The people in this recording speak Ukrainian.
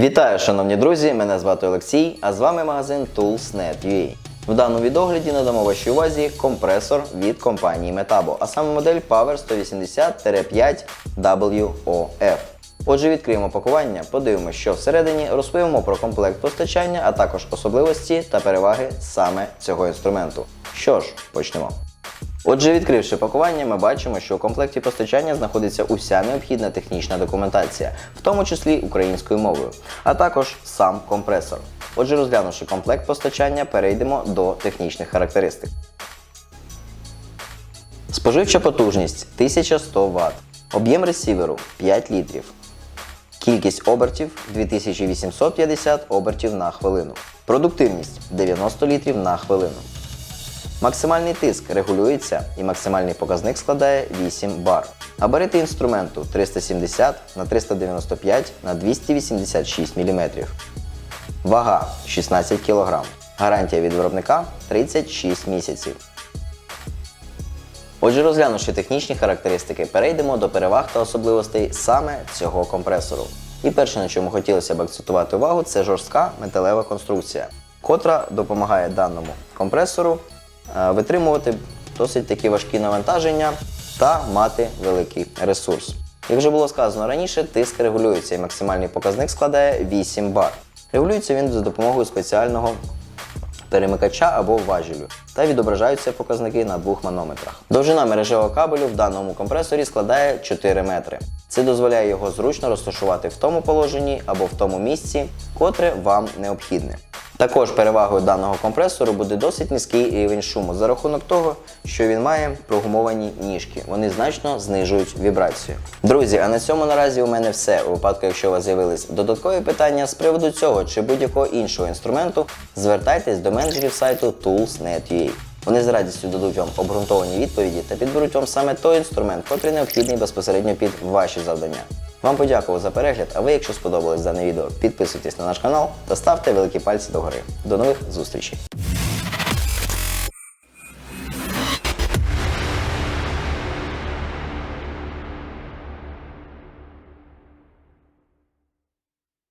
Вітаю, шановні друзі! Мене звати Олексій, а з вами магазин Tools.net.ua. В даному відогляді надамо вашій увазі компресор від компанії Metabo, а саме модель Power 180-5WOF. Отже, відкриємо пакування, подивимося, що всередині, розповімо про комплект постачання, а також особливості та переваги саме цього інструменту. Що ж, почнемо. Отже, відкривши пакування, ми бачимо, що у комплекті постачання знаходиться уся необхідна технічна документація, в тому числі українською мовою, а також сам компресор. Отже, розглянувши комплект постачання, перейдемо до технічних характеристик. Споживча потужність 1100 Вт. Об'єм ресіверу 5 літрів. Кількість обертів 2850 обертів на хвилину. Продуктивність 90 літрів на хвилину. Максимальний тиск регулюється і максимальний показник складає 8 бар. Габарити інструменту 370 на 395 на 286 мм. Вага 16 кг. Гарантія від виробника 36 місяців. Отже, розглянувши технічні характеристики, перейдемо до переваг та особливостей саме цього компресору. І перше, на чому хотілося б акцентувати увагу, це жорстка металева конструкція, котра допомагає даному компресору витримувати досить такі важкі навантаження та мати великий ресурс. Як вже було сказано раніше, тиск регулюється і максимальний показник складає 8 бар. Регулюється він за допомогою спеціального перемикача або важелю та відображаються показники на двох манометрах. Довжина мережевого кабелю в даному компресорі складає 4 метри. Це дозволяє його зручно розташувати в тому положенні або в тому місці, котре вам необхідне. Також перевагою даного компресору буде досить низький рівень шуму за рахунок того, що він має прогумовані ніжки. Вони значно знижують вібрацію. Друзі, а на цьому наразі у мене все. У випадку, якщо у вас з'явились додаткові питання з приводу цього чи будь-якого іншого інструменту, звертайтесь до менеджерів сайту Tools.net.ua. Вони з радістю дадуть вам обґрунтовані відповіді та підберуть вам саме той інструмент, котрий необхідний безпосередньо під ваші завдання. Вам подякував за перегляд, а ви, якщо сподобалось дане відео, підписуйтесь на наш канал та ставте великі пальці догори. До нових зустрічей!